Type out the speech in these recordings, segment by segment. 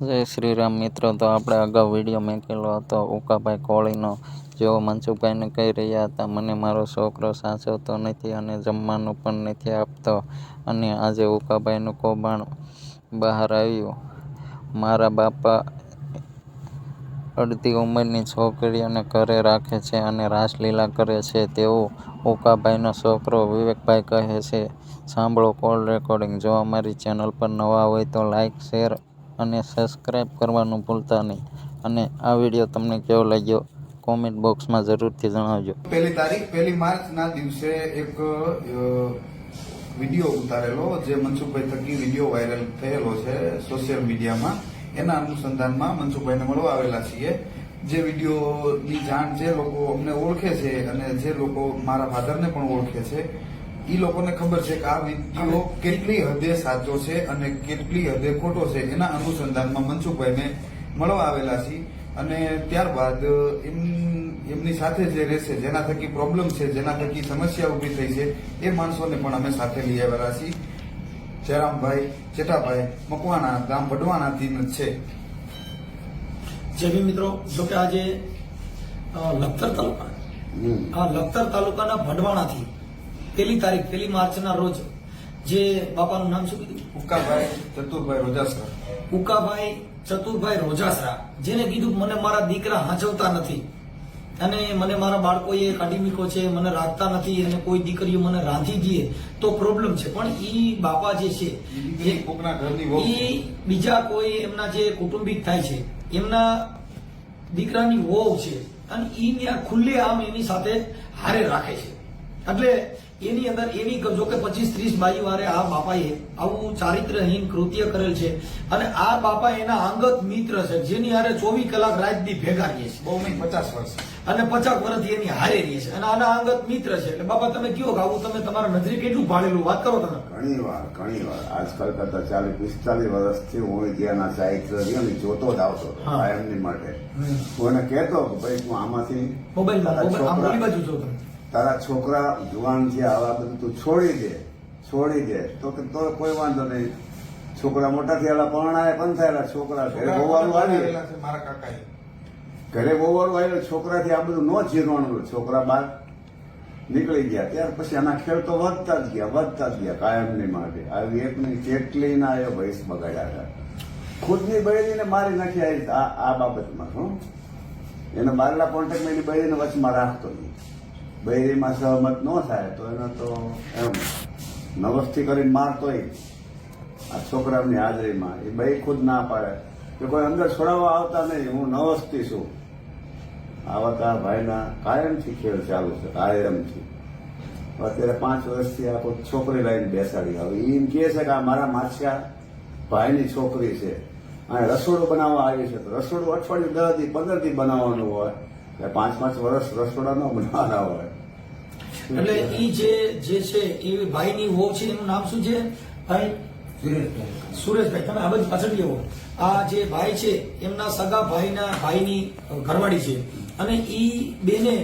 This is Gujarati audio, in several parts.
જય શ્રી રામ મિત્રો, તો આપણે અગાઉ વીડિયો મૂકેલો હતો ઉકાભાઈ કોળીનો જેઓ મનસુખભાઈને કહી રહ્યા હતા, મને મારો છોકરો સાચવતો નથી અને જમવાનું પણ નથી આપતો. અને આજે ઉકાભાઈનું કૌભાંડ બહાર આવ્યું. મારા બાપા અડધી ઉંમરની છોકરીઓને ઘરે રાખે છે અને રાસલીલા કરે છે. તેવું ઉકાભાઈનો છોકરો વિવેકભાઈ કહે છે. સાંભળો કોલ રેકોર્ડિંગ જો અમારી ચેનલ પર નવા હોય તો લાઈક શેર અને સબસ્ક્રાઈબ કરવાનું ભૂલતા નહીં. અને આ વીડિયો તમને કેવો લાગ્યો? કોમેન્ટ બોક્સમાં જરૂરથી જણાવજો. પહેલી તારીખ, પહેલી માર્ચના દિવસે એક વીડિયો ઉતારેલો જે મનસુખભાઈ થકી વીડિયો વાયરલ થયેલો છે સોશિયલ મીડિયામાં એના અનુસંધાનમાં મનસુખભાઈને મળવા આવેલા છીએ. જે વિડીયોની જાણ જે લોકો અમને ઓળખે છે અને જે લોકો મારા ફાધરને પણ ઓળખે છે એ લોકોને ખબર છે કે આ વીડિયો કેટલી હદે સાચો છે અને કેટલી હદે ખોટો છે એના અનુસંધાનમાં મનસુખભાઈને મળવા આવેલા છે અને ત્યારબાદ એમ એમની સાથે જે રહેશે જેના થકી પ્રોબ્લેમ છે જેના થકી સમસ્યા ઊભી થઈ છે એ માણસોને પણ અમે સાથે લઈ આવેલા છીએ. જયરામભાઈ ચેટાભાઈ મકવાણા ગામ વડવાણાથી જ છે. જે બી મિત્રો જો કે આજે લખતર તાલુકા. આ લખતર તાલુકાના ભડવાણાથી પેલી તારીખ પેલી માર્ચના રોજ જે બાપાનું નામ શું કીધું? ઉકાભાઈ ચતુરભાઈ રોજાસરા. ઉકાભાઈ ચતુરભાઈ રોજાસરા. જેને કીધું મને મારા દીકરા હાંચવતા નથી. અને મને મારા બાળકોએ કાઢી છે મને રાખતા નથી અને કોઈ દીકરીઓ મને રાંધી દે તો પ્રોબ્લેમ છે. પણ ઈ બાપા જે છે એ એ બીજા કોઈ એમના જે કુટુંબિક થાય છે એમના દીકરાની વહુ છે. અને એ ત્યાં ખુલ્લે આમ એની સાથે હારે રાખે છે. એટલે એની અંદર એવી જો કે પચીસ ત્રીસ બાઈ વારે આ બાપાએ આવું ચારિત્રહીન કૃત્ય કરેલ છે. અને આ બાપા એના અંગત મિત્ર છે જેની હારે ચોવીસ કલાક રાત દી ભેગા રહીએ છે બહુ નહીં પચાસ વર્ષ. અને પચાસ વર્ષથી એની હારે રહીએ છે અને આના અંગત મિત્ર છે. એટલે બાપા તમે કયો કે આવું તમે તમારા નજરે કેટલું ભાળેલું વાત કરો તમે? ઘણી વાર ઘણી વાર. આજકાલ કરતા ચાલીસ પિસ્તાલીસ વર્ષથી હું ત્યાંના ચારિત્ર રહ્યો ને જોતો જ આવતો એમની માટે. હું એને કહેતો કે ભાઈ હું આમાંથી મોબાઈલમાં મોબાઈલ બાજુ જો તમે તારા છોકરા જુવાન છે આવા બધું તું છોડી દે છોડી દે તો કે તો કોઈ વાંધો નહીં. છોકરા મોટા થયેલા પરણાય પણ થયેલા છોકરા ઘરે બહુવાળું આવી આવેલા મારા કાકા ઘરે બહુવાળું આવ્યું છોકરાથી આ બધું ન જીરવાનું. છોકરા બાર નીકળી ગયા ત્યાર પછી આના ખેડ તો વધતા જ ગયા વધતા જ ગયા કાયમની માટે. આવી એક ની કેટલી ના આવ્યો ભૈસ બગાડ્યા હતા. ખુદની ને મારી નાખી આવી આ બાબતમાં શું એને બારલા કોન્ટેક્ટમાં એની ને વચમાં રાખતો નહીં. બૈરીમાં સહમત ન થાય, તો એને તો એમ, નવસ્થી કરીને મારતોય આ છોકરાની હાજરીમાં એ બઈ ખુદ ના પાડે. કે કોઈ અંદર છોડાવવા આવતા નહીં, હું નવસ્તી છું. આવા તો ભાઈના કાયમથી ખેલ ચાલુ છે, કાયમથી. અત્યારે પાંચ વર્ષથી આ કોઈ છોકરી લઈને બેસાડી હવે એમ કહે છે કે આ મારા માછિયા ભાઈની છોકરી છે. અને રસોડું બનાવવા આવી છે. તો રસોડું અઠવાડિયું દસથી પંદરથી બનાવવાનું હોય. એટલે પાંચ પાંચ વર્ષ રસોડા ન બનાવવાના હોય. એટલે ઈ જે જે છે, એ ભાઈની વહુ છે, એનું નામ શું છે? ભાઈ સુરેશભાઈ. તમે આ બધું પાછળ લેવો આ જે ભાઈ છે, એમના સગા ભાઈના, ભાઈની ઘરવાળી છે. અને ઈ બેને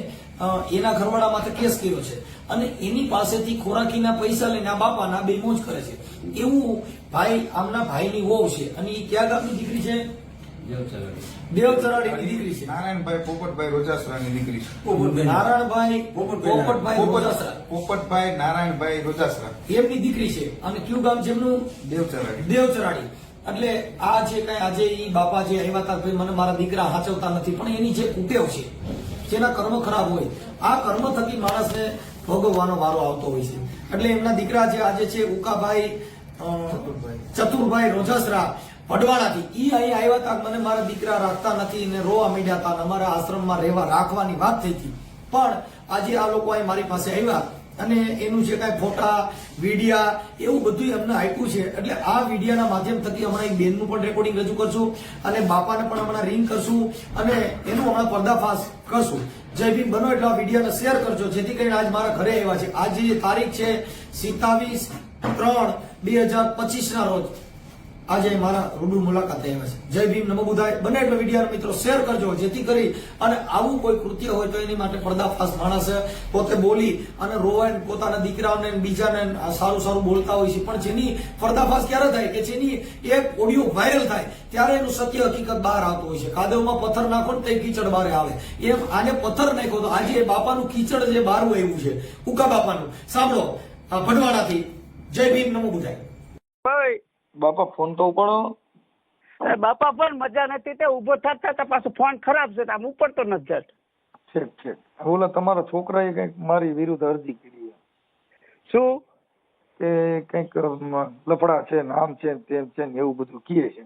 એના ઘરવાળા માથે કેસ કર્યો છે. અને એની પાસેથી ખોરાકીના પૈસા લઈને આ બાપાના બે મોજ કરે છે. એવું ભાઈ, આમના ભાઈની વહુ છે. અને એ ક્યાં ગામની દીકરી છે? દેવચરાડીની દીકરી છે. નારાયણભાઈ પોપટભાઈ રોજાસરાની દીકરી છે. નારાયણભાઈ પોપટભાઈ. રોજાસરા. પોપટભાઈ નારાયણભાઈ રોજાસરા. એમની દીકરી છે. અને કયું ગામ છે એમનું? દેવચરાડી દેવચરાડી એટલે આ જે કઈ આજે ઈ બાપા જે આવ્યા હતા ભાઈ મને મારા દીકરા હાચવતા નથી પણ એની જે કુટેવ છે જેના કર્મ ખરાબ હોય આ કર્મ થકી માણસને ભોગવવાનો વારો આવતો હોય છે. એટલે એમના દીકરા જે આજે છે ઉકાભાઈ ચતુરભાઈ રોજસરા વડવાણાથી ઈ અહીં આવ્યા હતા મને મારા દીકરા રાખતા નથી ને રોવા મીડ્યા હતા અમારા આશ્રમમાં રહેવા રાખવાની વાત થઈ હતી. પણ આજે આ લોકો અહીં મારી પાસે આવ્યા અને એનું જે કાંઈ ફોટા, વિડિયા એવું બધું એમને આપ્યું છે. એટલે આ વિડિયાના માધ્યમ થકી હમણાં એક બેનનું પણ રેકોર્ડિંગ રજૂ કરશું અને બાપાને પણ હમણાં રિંગ કરશું અને એનું હમણાં પર્દાફાશ કરશું. જય ભીમ, બનો એટલે વિડીયોને શેર કરજો. જેથી કરીને આજ મારા ઘરે આવ્યા છે. આજે તારીખ છે, સિત્તાવીસ ત્રણ બે હજાર પચીસના રોજ. આજે મારા રૂબરૂ મુલાકાતે આવ્યા છે. જય ભીમ, નમો બુધાય. બને એટલે વીડિયો મિત્રો શેર કરજો, જેથી કરી અને આવું કોઈ કૃત્ય હોય તો એની માટે પડદાફાશ માણસ પોતે બોલી અને રોવાય પોતાના દીકરાઓને બીજાને સારું સારું બોલતા હોય છે. પણ જેની પડદાફાશ ક્યારે થાય કે જેની એક ઓડિયો વાયરલ થાય, ત્યારે એનું સત્ય હકીકત બહાર આવતું હોય છે. કાદવમાં પથ્થર નાખો ને તે કીચડ બહાર આવે. એમ આને પથ્થર નાખ્યો તો આજે એ બાપાનું કીચડ જે બહાર એવું છે. ઉકા બાપાનું. સાંભળો ભડવાડાથી જય ભીમ, નમો બુધાય. બાપા ફોન તો ઉપાડો. બાપા પણ મજા નથી. તે ઊભો થતા તો પાછો ફોન ખરાબ છે આમ ઉપડતો નથી જતો. ઠીક ઠીક. ઓલા તમારા છોકરાએ કંઈક મારી વિરુદ્ધ અરજી કરી શું? કે કંઈક લફડા છે ને આમ છે તેમ છે ને એવું બધું કીએ છે.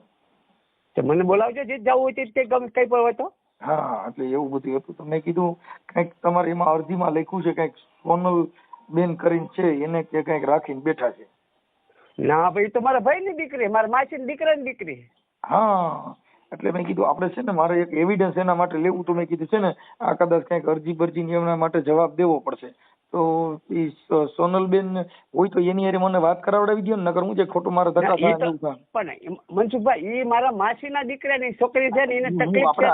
તે મને બોલાવજો જે જવું હોય તે ગમે કઈ પણ હોય તો. હા એટલે એવું બધું હતું. તો મેં કીધું કંઈક તમારે એમાં અરજીમાં લખ્યું છે કંઈક સોનલ બેન કરીને છે એને કે કંઈક રાખીને બેઠા છે. ના ભાઈ તો મારા ભાઈની દીકરી, મારા માસીની દીકરાની દીકરી. હા, એટલે મેં કીધું, આપણે છે ને, મારે એક એવિડન્સ એના માટે લેવું, તો મેં કીધું, છે ને, આ કદાચ કંઈક અરજી બરજી ને એમના માટે જવાબ દેવો પડશે. તો એ સોનલબેન હોય તો એની હારે મને વાત કરાવડાવી દો ને નકર હું જે ખોટું મારા ધક્કા થાય એવું થાય. પણ મનસુખભાઈ એ મારા માસીના દીકરાની છોકરી છે ને એને તકલીફ છે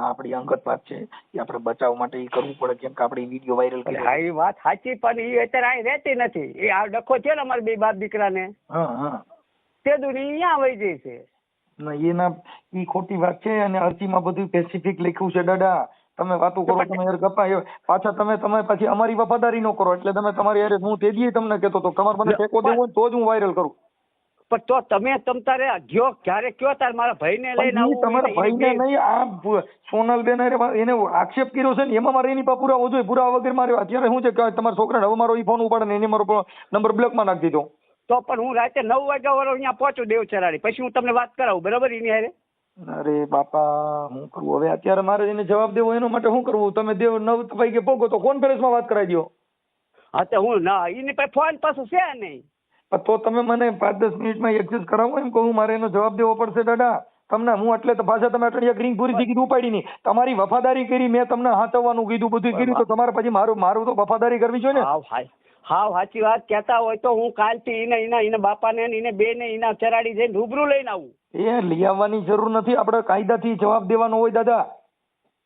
આપણી અંગત વાત છે એ આપણે બચાવ માટે એ કરવું પડે કેમ કે આપણે વીડિયો વાયરલ કરી હા એ વાત સાચી પણ એ અત્યારે અહીં રહેતી નથી. એ આ ડખો છે ને અમારા બે બાપ દીકરાને. હા હા. તે દુની અહીંયા વહી જાય છે. ના એના એ ખોટી વાત છે અને અરજીમાં બધું સ્પેસિફિક લખ્યું છે દાદા. તમે વાતો કરો તમે યાર કપાય પાછા તમે તમે પછી અમારી વફાદારી ન કરો એટલે તમે તમારી યાર હું તે દીએ તમને કહેતો તો તમારે મને ટેકો દેવો ને તો જ હું વાયરલ કરું. પણ તો તમે તમ તારે ગયો ક્યારે કયો તાર મારા ભાઈને લઈને આવું તમારા ભાઈને નહીં આ સોનલબેન એને આક્ષેપ કર્યો છે ને એમાં મારે એની પાસે પુરાવો જોઈએ પુરાવા વગર મારે અત્યારે શું છે કે તમારા છોકરાને હવે મારો ઈ ફોન ઉપાડે ને એને મારો નંબર બ્લોકમાં નાખી દીધો. તો પણ હું રાતે નવ વાગ્યા વાળો અહીંયા પહોંચું દેવચરાડી પછી હું તમને વાત કરાવું બરાબર એની હારે? અરે બાપા હું કરવું હવે અત્યારે મારે એને જવાબ દેવો એના માટે શું કરવું તમે દેવ નવ વાગે પોગો તો કોન્ફરન્સમાં વાત કરાવી દો હા તો હું ના એની પાસે ફોન પાછું છે નહીં. તો તમે મને પાંચ દસ મિનિટમાં એક્સેસ કરાવો એમ કહું મારે એનો જવાબ દેવો પડશે દાદા. તમને હું એટલે તો પાછા તમે અઠવાડિયા ગ્રીન પૂરી કીધું ઉપાડી નહીં. તમારી વફાદારી કરી મેં તમને હાથવવાનું કીધું બધું કર્યું તો તમારે પછી મારું મારું તો વફાદારી કરવી જોઈએ ને? હાવ સાચી વાત કહેતા હોય તો હું કાલથી એને એના એના બાપાને ને એને બેને એના ચરાડી જઈને રૂબરૂ લઈને આવું. એ લઈ આવવાની જરૂર નથી. આપણે કાયદાથી જવાબ દેવાનો હોય દાદા.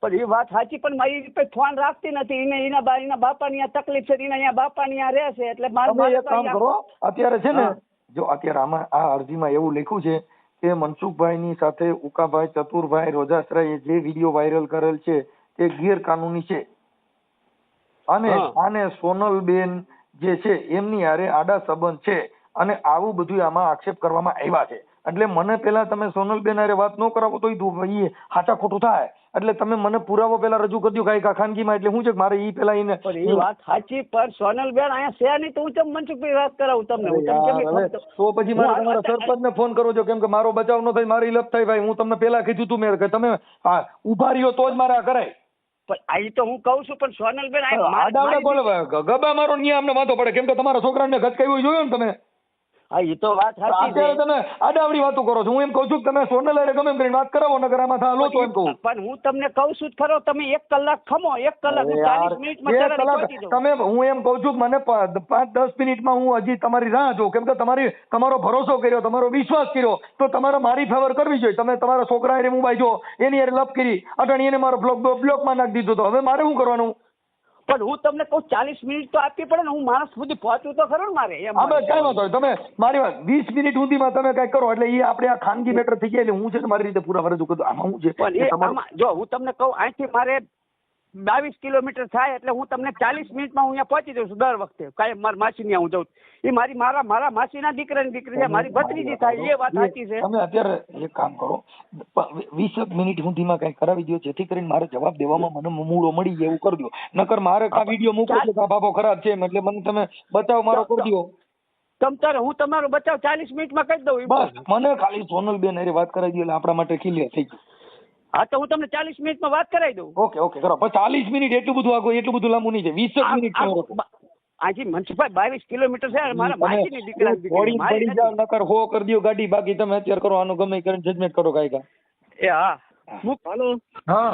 પણ એ વાત સાચી પણ મારી પાસે ફોન રાખતી નથી. એને એના બા એના બાપાની આ તકલીફ છે એના અહીંયા બાપાની આ રહે છે એટલે મારે તમે એક કામ કરો અત્યારે છે ને જો અત્યારે આમાં આ અરજીમાં એવું લખ્યું છે કે મનસુખભાઈની સાથે ઉકાભાઈ ચતુરભાઈ રોજાસરાએ જે વીડિયો વાયરલ કરેલ છે તે ગેરકાનૂની છે. અને આને આને સોનલબેન જે છે એમની હારે આડા સંબંધ છે અને આવું બધું આમાં આક્ષેપ કરવામાં આવ્યા છે. એટલે મને પેલા તમે સોનલબેન અરે વાત ન કરાવો તો એ હાચા ખોટું થાય. એટલે તમે મને પુરાવો પેલા રજૂ કરી દો ખાનગી ખાનગીમાં. એટલે શું છે મારે ઈ પેલા એને એ વાત સાચી પણ સોનલબેન અહીંયા છે નહીં તો હું ચમ મનસુખભાઈ વાત કરાવું તમને? હું કેમ તો પછી મારે હું તમારા સરપંચને ફોન કરો છો કેમ કે મારો બચાવ ન થાય મારી લપ થાય ભાઈ. હું તમને પેલા કીધું તું મેં કે તમે ઊભા રહ્યો તો જ મારે આ કરાય. પણ તો હું કહું છું પણ સોનલબેન બેન ગબા મારો ન્યા અમને વાંધો પડે. કેમ કે તમારા છોકરાને ગચકાવ્યું જોયું ને તમે? હા એ તો વાત સાચી છે. તમે આડાવડી વાતો કરો છો. હું એમ કહું છું કે તમે સોનલ હારે ગમે એમ કરીને વાત કરાવો નગર આમાં થા લો તો એમ કહું. પણ હું તમને કહું છું ખરો તમે એક કલાક ખમો એક કલાક હું ચાલીસ મિનિટમાં કલાક તમે હું એમ કહું છું મને પાંચ દસ મિનિટમાં હું હજી તમારી રાહ જોઉં. કેમ કે તમારી તમારો ભરોસો કર્યો તમારો વિશ્વાસ કર્યો તો તમારે મારી ફેવર કરવી જોઈએ. તમે તમારા છોકરા એ હું બાજુ એની યાર લપ કરી અટાણી એને મારો બ્લોક બ્લોકમાં નાખી દીધો તો. હવે મારે શું કરવાનું? પણ હું તમને કહું ચાલીસ મિનિટ તો આપવી પડે ને હું માણસ સુધી પહોંચું તો ખરું મારે એમ હા બસ વાંધો તમે મારી વાત વીસ મિનિટ સુધીમાં તમે કઈ કરો એટલે એ આપણે આ ખાનગી મેટર થઈ ગયા એટલે હું છે મારી રીતે પૂરા ફરજ આમાં હું છે જો હું તમને કહું અહીંથી મારે બાવીસ કિલોમીટર થાય એટલે હું તમને ચાલીસ મિનિટમાં હું અહીંયા પહોંચી જઉં છું દર વખતે. કાંઈ મારા માસી ત્યાં હું જઉં એ મારી મારા મારા માસીના દીકરાની દીકરી છે મારી ભત્રીજી થાય એ વાત સાચી છે. તમે અત્યારે એક કામ કરો વીસ મિનિટ સુધીમાં કઈ કરાવી દો જેથી કરીને મારે જવાબ દેવામાં મને મૂળો મળી જાય એવું કરજો નકર મારે કા વીડિયો મૂકો કે આ બાબો ખરાબ છે એટલે મને તમે બતાવો મારો કરી દો તમ તારે હું તમારો બચાવ ચાલીસ મિનિટમાં કરી દઉં બસ મને ખાલી સોનલબેન અરે વાત કરાવી દો એટલે આપણા માટે ક્લિયર થઈ ગયું હા તો હું તમને ચાલીસ મિનિટમાં વાત કરાવી દઉં. ઓકે ઓકે કરો. પણ ચાલીસ મિનિટ એટલું બધું આગળ એટલું બધું લાંબુ નહીં છે. વીસ જ મિનિટ. આજી મનસુખભાઈ બાવીસ કિલોમીટર છે મારા માસીની દીકરા. દીકરી પડી જાવ નકર હો કરી દો ગાડી બાકી તમે અત્યારે કરો આનું ગમે કરીને જજમેન્ટ કરો કાઈ કા એ હા. હાલો. હા.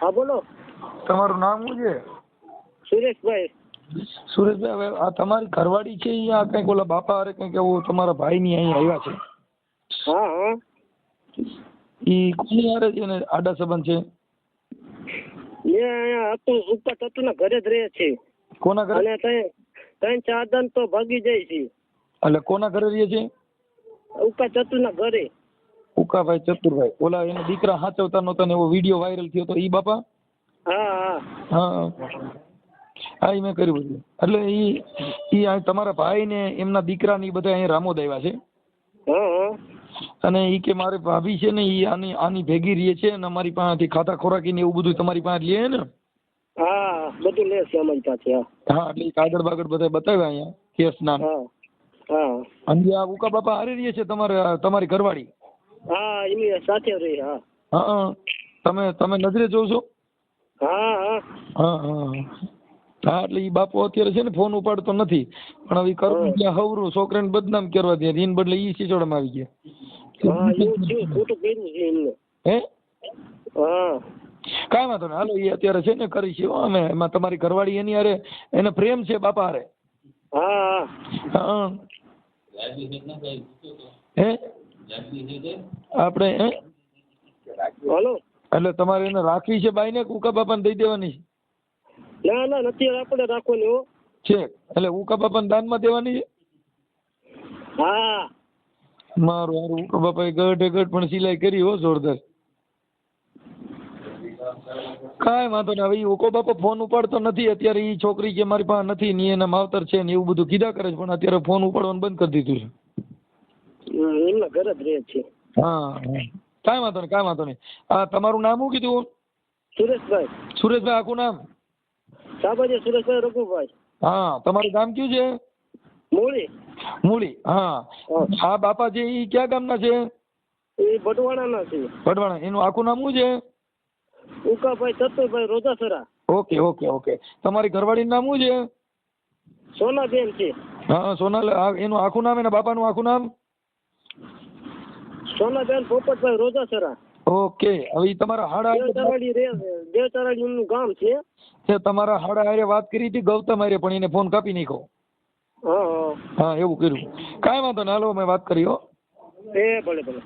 હા બોલો. તમારું નામ શું છે? સુરેશભાઈ. સુરેશભાઈ હવે આ તમારી ઘરવાળી છે અહીંયા આ કંઈક ઓલા બાપા અરે કંઈક એવું તમારા ભાઈની અહીં આવ્યા છે? હા હા. ઈ કોની હારે છે ને આડા સંબંધ છે? મેં અહીંયા હતું ઉપર તત્વ ઘરે જ રહે છે. કોના ઘરે? અને ત્યાં ત્રણ ચાર દન તો ભાગી જાય છે. એટલે કોના ઘરે રહે છે? ઉકા ચતુરના ઘરે. ઉકાભાઈ ચતુરભાઈ. ઓલા એના દીકરા હાચવતા નહોતા ને એવો વીડિયો વાયરલ થયો તો ઈ બાપા? હા હા. હા હા. મેં કર્યું બધું. એટલે ઈ ઈ તમારા ભાઈ ને એમના દીકરા ને બધા અહીંયા રામોદ આવ્યા છે? હા હા. અને એ કે મારે ભાભી છે ને એ આની આની ભેગી રહે છે અને અમારી પાસેથી ખાતા ખોરાકી ને એવું બધું તમારી પાસે લે ને? હા બધું લે છે અમારી પાસે હા. એટલે કાગળ બાગળ બધા બતાવ્યા અહીંયા કેસ ના. હા અને આ ઉકા બાપા હારે રહે છે તમારે તમારી ઘરવાળી? હા એની સાથે રહી હા. હા તમે તમે નજરે જોશો હા. હા હા હા. હા એટલે ઈ બાપો અત્યારે છે ને ફોન ઉપાડતો નથી. પણ હવે કરવું ત્યાં હવરું છોકરાને બદનામ કરવા દે. એની બદલે ઈ સિસોડામાં આવી ગયા. હા એવું થયું ખોટું કર્યું છે એમને. હે? હા. કાંઈ વાંધો નહીં. હાલો એ અત્યારે છે ને કરી છે હો અમે. એમાં તમારી ઘરવાળી એની હારે એને પ્રેમ છે બાપા હારે. હા. હા. આપણે હે? હાલો. એટલે તમારે એને રાખવી છે બાઈને કે ઉકા બાપાને દઈ દેવાની ના ના નથી આપણે રાખવાની હો. છે? એટલે ઉકા બાપાને દાનમાં દેવાની છે? હા. મારું હારું ઉકા બાપાએ ગઢે ગઢ પણ સિલાઈ કરી હો જોરદાર. કાંઈ વાંધો નહીં હવે એ ઓકો બાપા ફોન ઉપાડતો નથી અત્યારે એ છોકરી કે મારી પાસે નથી ને એના માવતર છે ને એવું બધું કીધા કરે છે પણ અત્યારે ફોન ઉપાડવાનું બંધ કરી દીધું છે. એમના ઘરે જ રહે છે. હા હા. કાંઈ વાંધો નહીં કાંઈ વાંધો નહીં. આ તમારું નામ શું કીધું? સુરેશભાઈ. સુરેશભાઈ આખું નામ? સાબાજી સુરેશભાઈ રઘુભાઈ. હા તમારું ગામ કયું છે? મૂળી. મૂળી હા. આ બાપા છે ઈ કયા ગામના છે? એ બટવાડાના છે. ભટવાડા એનું આખું નામ શું છે? Ukabhai Chaturbhai Rojasara. Okay okay okay. તમારી ઘરવાળીનું નામ શું છે? સોનાબેન છે. હા સોના એનું આખું નામ એના બાપાનું આખું નામ? સોનાબેન પોપટભાઈ રોજાસરા. ઓકે. હવે તમારા હાડા દેવચરાડી રે દેવચરાડી એમનું ગામ છે. તે તમારા હાડા હારે વાત કરી હતી ગૌતમ હારે પણ એને ફોન કાપી નાખ્યો. હા હા. એવું કર્યું. કાંઈ વાંધો નહીં હાલો મેં વાત કરી હો. એ ભલે ભલે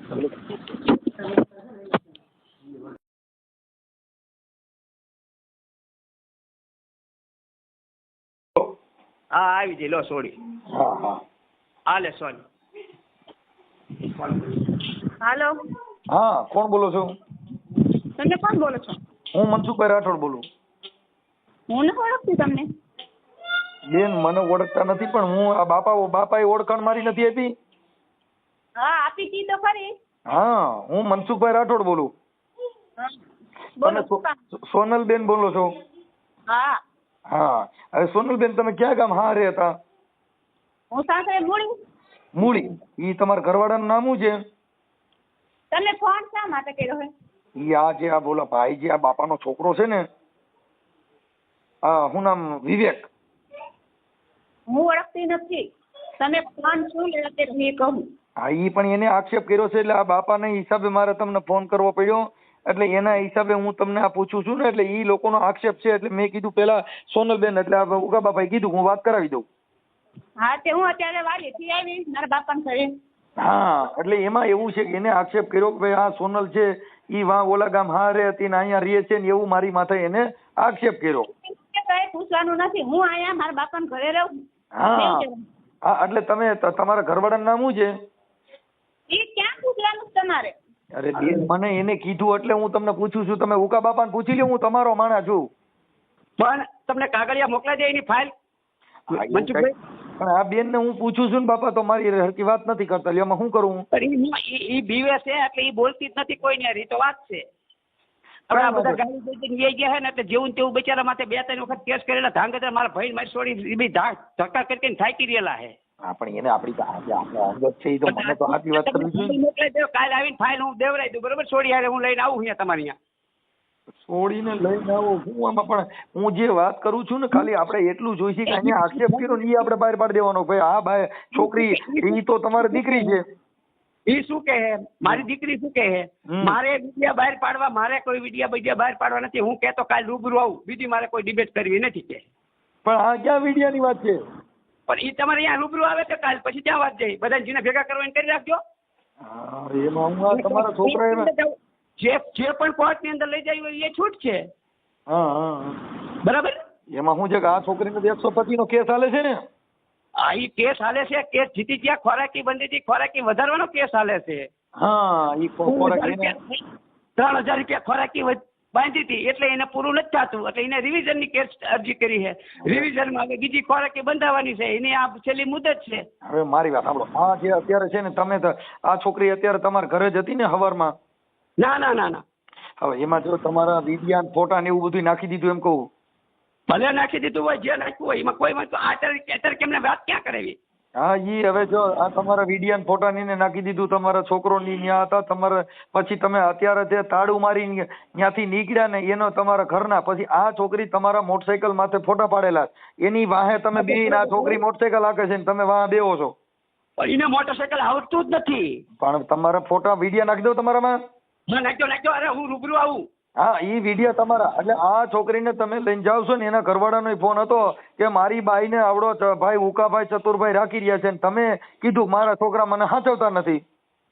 હા આવી જઈ લો સોડી હા હા. હાલે સોરી. હાલો. હા કોણ બોલો છો? તમે કોણ બોલો છો? હું મનસુખભાઈ રાઠોડ બોલું. હું નથી ઓળખતી તમને. બેન મને ઓળખતા નથી પણ હું આ બાપા બાપાએ ઓળખાણ મારી નથી આપી. હા આપી તી તો ખરી. હા હું મનસુખભાઈ રાઠોડ બોલું. તમે સોનલબેન બોલો છો? હા. હા હવે સોનલબેન તમે ક્યાં ગામ હા રહેતા હતા? હું સાસરે મૂળી મૂળી ઈ તમારા ઘરવાળાનું નામ શું છે? તમે ફોન શા માટે કર્યો હે? ઈ આ જે આ બોલા ભાઈ જે આ બાપાનો છોકરો છે ને હા હું નામ વિવેક. હું ઓળખતી નથી. તમે ફોન શું લેવા તે એ કહું. હા ઈ પણ એને આક્ષેપ કર્યો છે એટલે આ બાપાને હિસાબે મારે તમને ફોન કરવો પડ્યો. એટલે એના હિસાબે હું તમને આ પૂછું છું ને એટલે ઈ લોકોનો આક્ષેપ છે એટલે મેં કીધું પેલા સોનલબેન એટલે આ ઉગા બાપાએ કીધું હું વાત કરાવી દઉં. હા તે હું અત્યારે વાડીથી આવી મારા બાપાને ઘરે. હા એટલે એમાં એવું છે કે એને આક્ષેપ કર્યો કે ભાઈ આ સોનલ છે ઈ વા ઓલા ગામ હારે હતી ને અહીંયા રહે છે ને એવું મારી માથે એને આક્ષેપ કર્યો. કઈ પૂછવાનું નથી. હું અહીંયા મારા બાપાને ઘરે રહું. હા. હા એટલે તમે તમારા ઘરવાળાનું નામ શું છે? એ ક્યાં પૂછવાનું તમારે? અરે બેન મને એને કીધું એટલે હું તમને પૂછું છું. તમે ઉકા બાપાને પૂછી લ્યો હું તમારો માણા છું. પણ તમને કાગળિયા મોકલાઈ દે એની ફાઇલ? કાંઈ- પણ આ બેન ને હું પૂછું છું ને બાપા તો મારી હરકી વાત નથી કરતા. લ્યો એમાં શું કરું ઈ બીવે છે એટલે એ બોલતી જ નથી કોઈ ને તો વાત છે. હવે આ બધા ગાડી દઈ દઈને વહી ગયા છે ને એટલે જેવું તેવું બિચારા માથે બે ત્રણ વખત કેસ કરેલા ધાંગધ્રા મારા ભાઈ મારી છોડી બી ધક્કા કરી કરીને થાકી રહેલા છે હા પણ એને આપણી અંગત છે એ તો મને તો સાચી વાત કરવી જોઈએ કાલે આવીને ફાઇલ હું દેવરાઈ દઉં બરોબર? છોડી હારે હું લઈને આવું અહીંયા તમારી અહીંયા. છોડીને લઈને આવો. હું આમાં પણ હું જે વાત કરું છું ને ખાલી આપણે એટલું જોઈશે કે અહીંયા આક્ષેપ કર્યો ને એ આપણે બહાર પાડી દેવાનો. ભાઈ હા ભાઈ છોકરી એ તો તમારી દીકરી છે. એ શું કહે? મારી દીકરી શું કહે? મારે વિડિયા બહાર પાડવા મારે કોઈ વિડિયા બીજા બહાર પાડવા નથી. હું કહેતો કાલ રૂબરૂ આવું. બીજી મારે કોઈ ડિબેટ કરવી નથી કે. પણ આ ક્યાં વિડિયાની વાત છે? પણ એ તમારે અહીંયા રૂબરૂ આવે તો કાલ. પછી ત્યાં વાત જાય. બધા જીને ભેગા કરવાની કરી રાખજો. હા, એમાં હું તમારા છોકરા જે જે પણ કોર્ટની અંદર લઈ જાય હોય એ છૂટ છે. હા હા હા. બરાબર? એમાં શું છે કે આ છોકરીને એકસો પચીસ નો કેસ હાલે છે ને? આ એ કેસ હાલે છે કેસ જીતી ગયા ખોરાકી બંધીથી ખોરાકી વધારવાનો કેસ હાલે છે. હા ત્રણ હજાર રૂપિયા ખોરાકી બાંધી હતી એટલે એને પૂરું નથી થતું. એટલે એને રિવિઝનની કેસ અરજી કરી છે. રિવિઝનમાં હવે બીજી ખોરાકી બંધાવવાની છે. એની આ છેલ્લી મુદત છે. હવે મારી વાત સાંભળો. આ જે અત્યારે છે ને તમે તો આ છોકરી અત્યારે તમારા ઘરે જ હતી ને હવારમાં? ના ના ના ના. હવે એમાં જો તમારા વિડિયા ફોટા ને એવું બધું નાખી દીધું એમ કહું. ભલે નાખી દીધું હોય જે નાખ્યું હોય એમાં કોઈ વાંધો કેમને વાત ક્યાં કરાવી? હા ઈ હવે જો આ તમારા વિડિયા ફોટા ને નાખી દીધું તમારા છોકરો ની ન્યા હતા તમારા પછી તમે અત્યારે જે તાળું મારી ત્યાંથી નીકળ્યા ને એનો તમારા ઘરના પછી આ છોકરી તમારા મોટરસાયકલ માથે ફોટા પાડેલા એની વાહે તમે બે આ છોકરી મોટરસાયકલ હાકે છે ને તમે વાહ બેહો છો. એને મોટરસાયકલ આવતું જ નથી. પણ તમારા ફોટા વિડિયા નાખી દો તમારામાં. હા નાખ્યો નાખ્યો અરે હું રૂબરૂ આવું. હા ઈ વિડિયો તમારા. એટલે આ છોકરીને તમે લઈને જાવ છો ને એના ઘરવાળાનો ફોન હતો કે મારી બાઈને આવડો ભાઈ ઉકાભાઈ ચતુરભાઈ રાખી રહ્યા છે ને તમે કીધું મારા છોકરા મને હાચવતા નથી.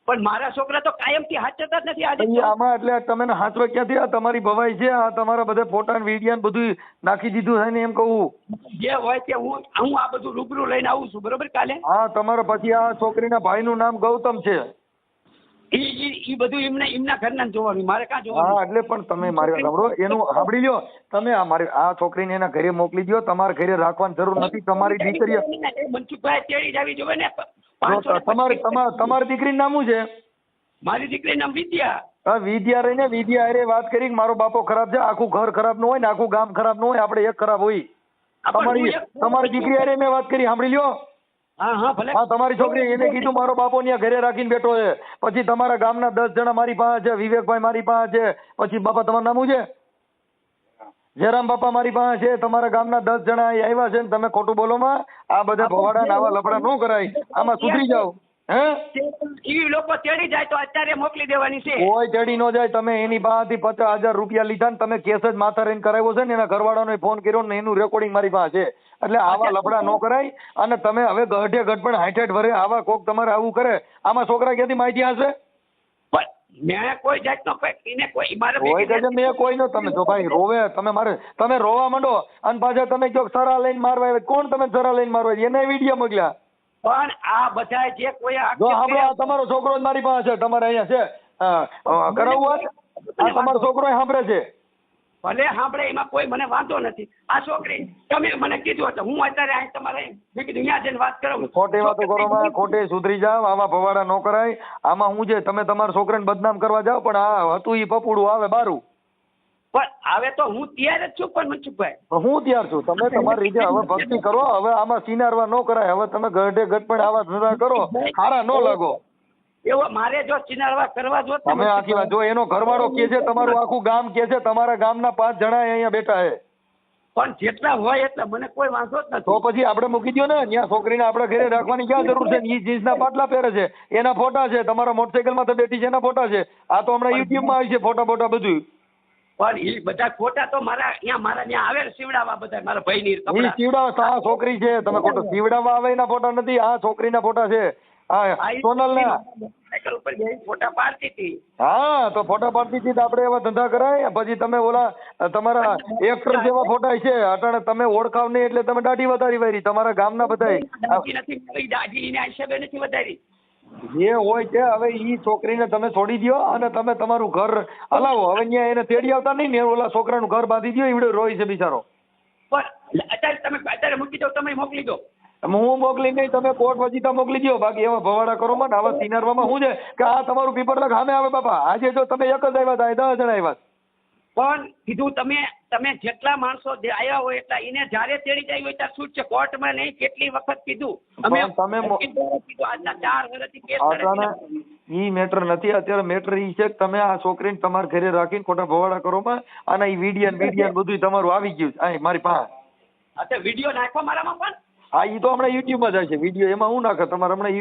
પણ મારા છોકરા તો કાયમથી હાચતા જ નથી આજે આમાં એટલે તમે હાચવા ક્યાંથી? આ તમારી ભવાઈ છે આ તમારા બધા ફોટા ને વીડિયો ને બધું નાખી દીધું છે ને એમ કહું. જે હોય તે હું હું આ બધું રૂબરૂ લઈને આવું છું બરોબર કાલે? હા તમારા પછી આ છોકરીના ભાઈનું નામ ગૌતમ છે. ઈ ઈ ઈ બધું એમને એમના ઘરના જોવાનું મારે કાં હા એટલે પણ તમે મારી વાત સાંભળો એનું સાંભળી લ્યો તમે આ મારી આ છોકરીને એના ઘરે મોકલી દો તમારે ઘરે રાખવાની જરૂર નથી તમારી દીકરી મનસુખભાઈ તેડી જોવે ને તમારી તમારી દીકરીનું નામ શું છે? મારી દીકરી નામ વિદ્યા. હા વિદ્યા રહીને વિદ્યા હારે વાત કરી કે મારો બાપો ખરાબ છે આખું ઘર ખરાબ ન હોય ને આખું ગામ ખરાબ ન હોય આપણે એક ખરાબ હોય. તમારી તમારી દીકરી અરે મેં વાત કરી સાંભળી લ્યો. હા હા ભલે. હા તમારી છોકરી એને કીધું મારો બાપો ત્યાં ઘરે રાખીને બેઠો છે. પછી તમારા ગામના દસ જણા મારી પાસે છે વિવેકભાઈ મારી પાસે છે પછી બાપા તમારું નામ શું છે? જયરામ બાપા મારી પાસે છે તમારા ગામના દસ જણા અહીં આવ્યા છે ને તમે ખોટું બોલો માં આ બધા ભવાડા નાવા લફડા ન કરાય. આમાં સુધરી જાઓ. ઈ લોકો તેડી જાય તો અત્યારે મોકલી દેવાની છે. કોઈ ચડી ન જાય તમે એની પાસેથી પચાસ હજાર રૂપિયા લીધા ને તમે કેસ જ માથા રહીને કરાવ્યો છે ને એના ઘરવાળાનો ફોન કર્યો ને એનું રેકોર્ડિંગ મારી પાસે. છે એટલે આવા લફડા ન કરાય અને તમે હવે ગઢે ગઢ પણ હાઈટ હાઈટ આવા કોક તમારે આવું કરે. આમાં છોકરા ક્યાંથી માહિતી હશે મેં કોઈ જાતનો એને કોઈ મારે કોઈ ભેગી મેં કોઈ નો તમે જો ભાઈ રોવે તમે મારે તમે રોવા માંડો અને પાછા તમે કહો સરા લઈને મારવા કોણ તમે સરા લઈને મારવા? એને વીડિયો મોકલ્યા. પણ આ બધા જે કોઈ જો તમારો છોકરો જ મારી પાસે છે તમારે અહીંયા છે. કરાવવું? આ તમારો છોકરો સાંભળે છે. ભલે સાંભળે એમાં કોઈ મને વાંધો નથી. આ છોકરી તમે મને કીધું હતું હું અત્યારે અહીં તમારે મેં કીધું અહીંયા જઈને વાત કરું ખોટી વાતો કરો માં ખોટે સુધરી જાવ આવા ભવાડા ન કરાય. આમાં હું છે તમે તમારા છોકરાને બદનામ કરવા જાવ પણ આ હતું એ પપુડું આવે બારું. પણ હવે તો હું તૈયાર જ છું પણ મનસુખભાઈ. હું તૈયાર છું. તમે તમારી રીતે હવે ભક્તિ કરો હવે આમાં સિનારવા ન કરાય. હવે તમે ગઢે ગઢ પણ આવા ધંધા કરો. હારા ન લાગો. એવો મારે જો ચિનારવા કરવા જો તમે આખી વાત જો એનો ઘરવાળો કે છે તમારું આખું ગામ કે છે તમારા ગામના પાંચ જણા અહીંયા બેઠા છે. પણ જેટલા હોય એટલા મને કોઈ વાંધો જ તો પછી આપણે મૂકી દો ને ત્યાં છોકરીને આપણે ઘરે રાખવાની ક્યાં જરૂર છે? ઈ જીન્સના પાટલા પહેરે છે એના ફોટા છે તમારા મોટરસાઇકલમાં તો બેઠી છે એના ફોટા છે. આ તો હમણાં યુટ્યુબમાં આવી છે ફોટા ફોટા બધું પણ એ બધા ખોટા તો મારા અહીંયા મારા ત્યાં આવે સીવડાવવા બધા મારા ભાઈની ઈ કપડાં. સીવડાવ આ છોકરી છે. તમે ખોટો સીવડાવવા આવે એના ફોટા નથી આ છોકરીના ફોટા છે. સોનલ ના સાયકલ ઉપર જઈ ફોટા પાડતી હતી. હા તો ફોટા પાડતી હતી તો આપણે એવા ધંધા કરાય. પછી તમે ઓલા તમારા એક્ટર જેવા ફોટા છે. અટાણે તમે ઓળખાવ નહીં એટલે તમે દાઢી વધારી વારી. તમારા ગામના બધા નથી વધારી. જે હોય તે હવે ઈ છોકરીને તમે છોડી દ્યો અને તમે તમારું ઘર હલાવો. હવે ન્યા એને તેડી આવતા નહીં ને ઓલા છોકરાનું ઘર બાંધી દ્યો ઈવડે રોય છે બિચારો. પણ અત્યારે તમે અત્યારે મૂકી દો તમે મોકલી દો. હું મોકલી નહીં તમે કોર્ટ વજીતા મોકલી દો બાકી એવા ભવાડા કરો મને આવા સિનારવામાં શું છે કે આ તમારું પીપર લગ સામે આવે બાપા. આજે જો તમે એક જ આવ્યા હતા દસ જણા આવ્યા. પણ કીધું તમે તમે જેટલા માણસો આવ્યા હોય એટલા એને જ્યારે તેડી જાય હોય ત્યારે શું છે? કોર્ટમાં નહીં કેટલી વખત કીધું? અમે તમે કીધું આજના ચાર વર્ષથી કેસ ઈ મેટર નથી. અત્યારે મેટર ઈ છે કે તમે આ છોકરીને તમારા ઘરે રાખીને ખોટા ભવાડા કરો માં અને ઈ વિડિયન વિડિયન બધું તમારું આવી ગયું છે. મારી પાસે. અત્યારે વીડિયો નાખો મારામાં પણ? હા ઈ તો હમણાં યુટ્યુબમાં જાય છે. વીડિયો એમાં હું નાખે? તમારે હમણાં